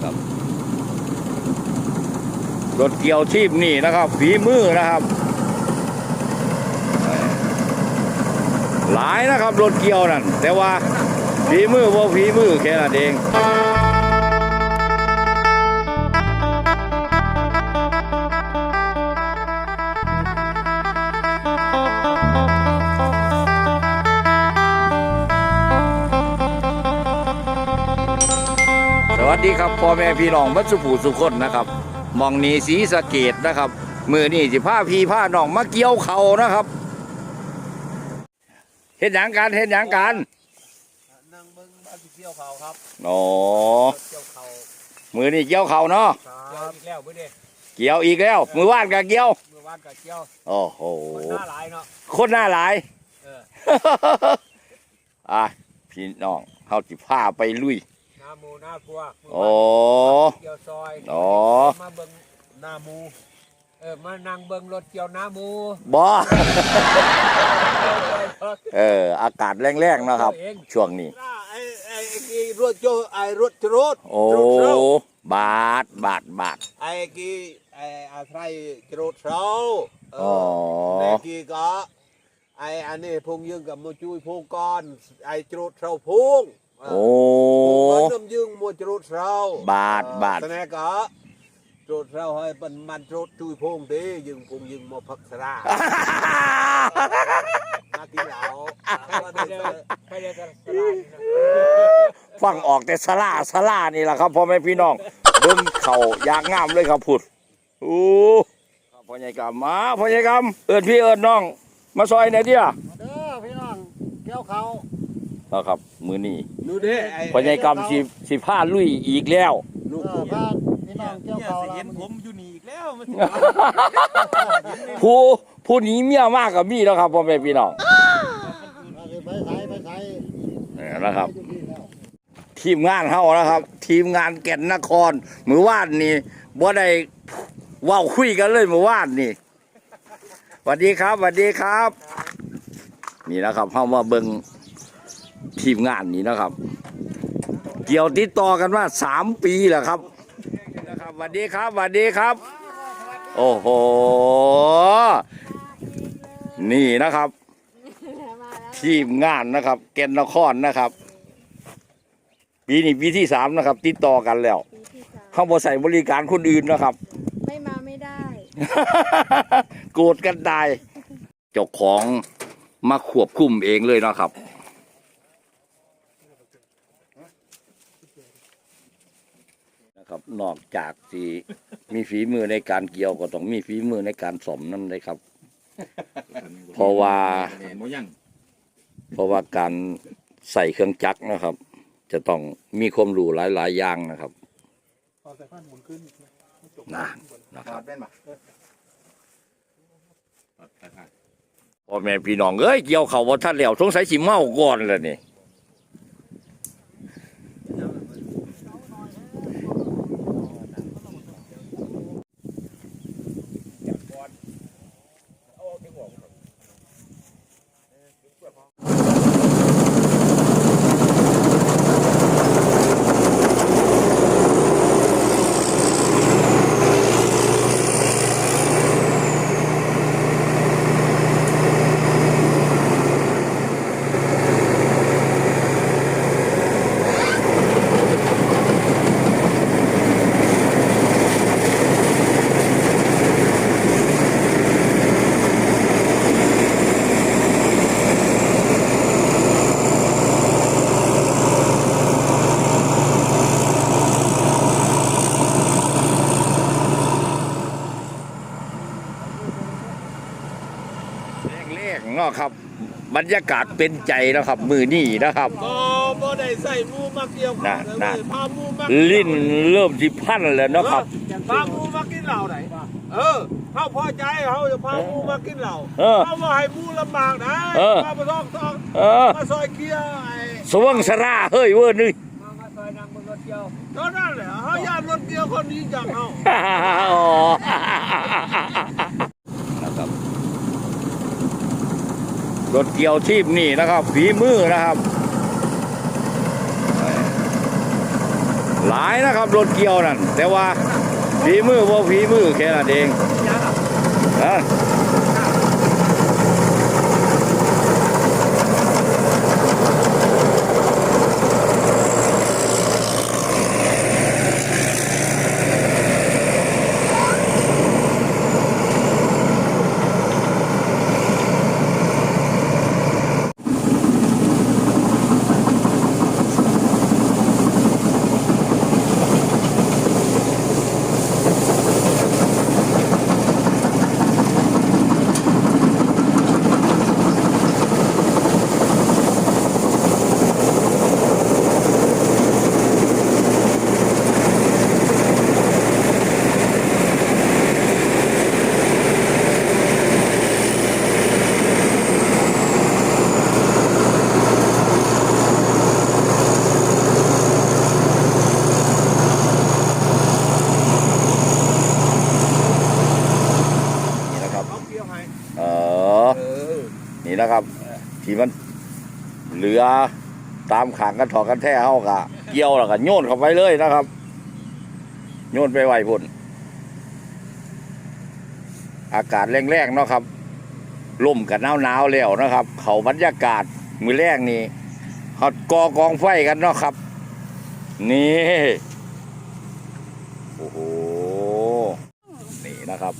นะครับ รถเกี่ยวทีพนี่นะครับ ฝีมือนะครับ หลายนะครับรถเกี่ยวนั่นแต่ว่าฝีมือว่าฝีมือแค่นั้นเอง วัสดีครับพ่อแม่พี่น้องบัดสุผูสุคนนะครับหมองนี้สีสะเกตนะครับ มือนี่สิผ้าพี่ผ้าน้องมาเกี่ยวเขานะครับเห็นอย่างการเห็นอย่างการนั่งเบิ้งบ้านที่เกี่ยวเขาครับอ๋อเกี่ยวเขามือนี่เกี่ยวเขาเนาะเกี่ยวอีกแล้วเพื่อนเด้เกี่ยวอีกแล้ว มือว่านกับเกี่ยวเมื่อวานก็เกี่ยวโอ้โหคนหน้าหลายเนาะคนหน้าหลายเอออะพี่น้องเขาจิผ้าไปลุยหน้าหมูหน้ากลัวเมื่โอ้วานเกี่ยวซอยอ๋อ มาเบิ้งหน้าหมูเออมานั่งเบิ้งรถเกี่ยวหน้าหมูบอเออ อากาศแรงๆนะครับ ช่วงนี้หน้าไอ้ไอ้ไอ้กีรถโจไอ้รถจรดโอ้จรดเช้าบาท บาท บาท ไอ้กีไอ้อาไทยจรดเช้าเออ๋ออ แม่กีก็ไอ้อันนี้พงยึงกับมาจุยพงก้อนไอ้จรดเช้าพงเออ โอ้มันน้ำยึงมัวจรดเราบาทบาทสนก็จรดเราให้เป็นมันจรดจุยพงดียึงพงยึงมัวพักสรามากินเหล้าใครเรียกกันสลายนะฟังออกแต่สลาสลานี่แหละครับพ่อแม่พี่น้องเบิ่งเข่าอยากงามเลยครับพุดโอ้ครับพ่อใหญ่กำมาพ่อใหญ่กำเอิญพี่เอิญน้อง มาซอยไหนอยเดียเด้อพี่น้องเกี่ยวเขา นะครับ มือนี้ดูดิไอ้พ่อใหญ่กำสิสิผ้าลุยอีกแล้ว ลูกเออพาพี่น้องเกี่ยวเขาเห็นแล้วผมอยู่นี่อีกแล้วมันผู้ผู้หนี้เมียมากกับมีแล้วครับพ่อแม่พี่น้องไปใส่ไปใส่นี่นะครับ อยู่นี่แล้วทีมงานเฮานะครับ ทีมงานแก่นนครมือว่านนี่บ่ได้เว้าคุยกันเลยมือว่านนี่สวัสดีครับสวัสดีครับ นี่นะครับเฮามาเบิ่ง ทีมงานนี่นะครับ เกี่ยวติดต่อกันว่าสามปีแล้วครับนะครับสวัสดีครับสวัสดีครับ โอ้โห นี่นะครับ ทีมงานนะครับ แก่นนครนะครับ ปีนี้ปีที่สามนะครับ ติดต่อกันแล้วปีที่สามเข้ามาใส่บริการคนอื่นนะครับ ไม่มาไม่ได้ โกรธกันตายเจ้าของมาควบคุมเองเลยนะครับ นะครับนอกจากที่มีฝีมือในการเกี่ยวก็ต้องมีฝีมือในการสมนั่นเลยครับ เพราะว่าเพราะว่าการใส่เครื่องจักรนะครับ จะต้องมีความรู้หลาย ๆ อย่างนะครับพอใส่ผ้าหมุนขึ้นนะนะครับพ่อแม่พี่น้องเอ้ยเกี่ยวเขาว่าท่านแล้วสงสัยสิเมาก่อนแล้วนี่ เล็กๆเนาะครับ บรรยากาศเป็นใจนะครับ มือนี่นะครับ บ่บ่ได้ใส่หมูมาเกี่ยวน่ะข้าวน่ะเลยพาหมูมาลิ้นเริ่มที่พันแล้วเนาะครับพาหมูมากินเหล้าไหนเออเขาพอใจเขาจะพาหมูมากินเหล้าเออเขาว่าให้หมูลำบากนะเออ มาต้องต้องเออมาซอยเกียร์ไอ้สว่างสราเฮ้ยเว้ยนี่มามาซอยนางบนรถเกี่ยวตอนนั้นแหละเขาย่านรถเกี่ยวคนนี้จังเขา อ๋อนะครับร ถเกี่ยวทีพนี่นะครับฝีมือนะครับ หลายนะครับรถเกี่ยวนั่นแต่ว่าฝีมือว่าฝีมือแค่นั้นเองนะนี่นะครับ เขาเกี่ยวให้ เออ เออ นี่นะครับ ที่มัน เหลือตามขางกันถอดกันแท้เฮากะเกี่ยวแล้วก็โยนเข้าไปเลยนะครับ โยนไปไหวพุ่นอากาศแรงๆเนาะครับลมกับหนาวๆแล้วนะครับ เขาบรรยากาศมือแรกนี่เขากอกองไฟกันเนาะครับ นี่โอ้โหนี่นะครับ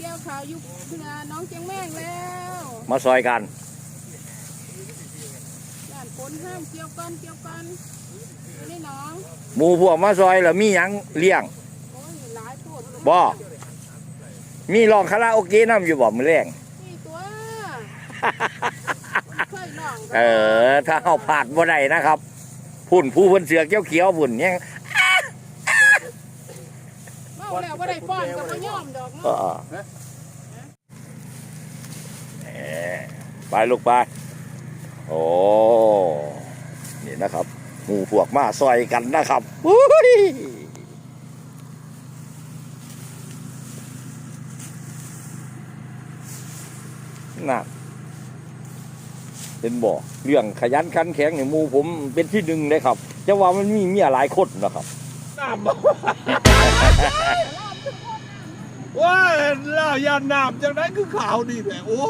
เกี่ยวข่าวอยู่เพื่อน้องเจียงแม่งแล้วมาซอยกันย่านคนห้ามเกี่ยวกันเกี่ยวกันอันนี่น้องหมูพวกมาซอยแล้วมีหยังเลี้ยงโอ้ยหลายโพดบ่มีลองคาราโอเกะน้ำอยู่บ่มือแรง นี่ตัวเคยลองเออ ถ้าเอาผาดบ่ได้นะครับ พุ่นผู้เพิ่นเสือเกี้ยวๆพุ่นยังเมาแล้วว่าได้ฟ้อนกับพ่ย่อมดอกเอเนาะอแหมไปลูกไปโอ้นี่นะครับหมู่พวกมาซอยกันนะครับอุ้ยน่ะเป็นบ่เรื่องขยันขันแข็งเนี่ยหมูผมเป็นที่หนึ่งเลยครับจะว่ามันมีเมียหลายคนนะครับ น้ำบ่ว้าล่ายาน้ำจากนั้นคือข่าวดีแหละโอ้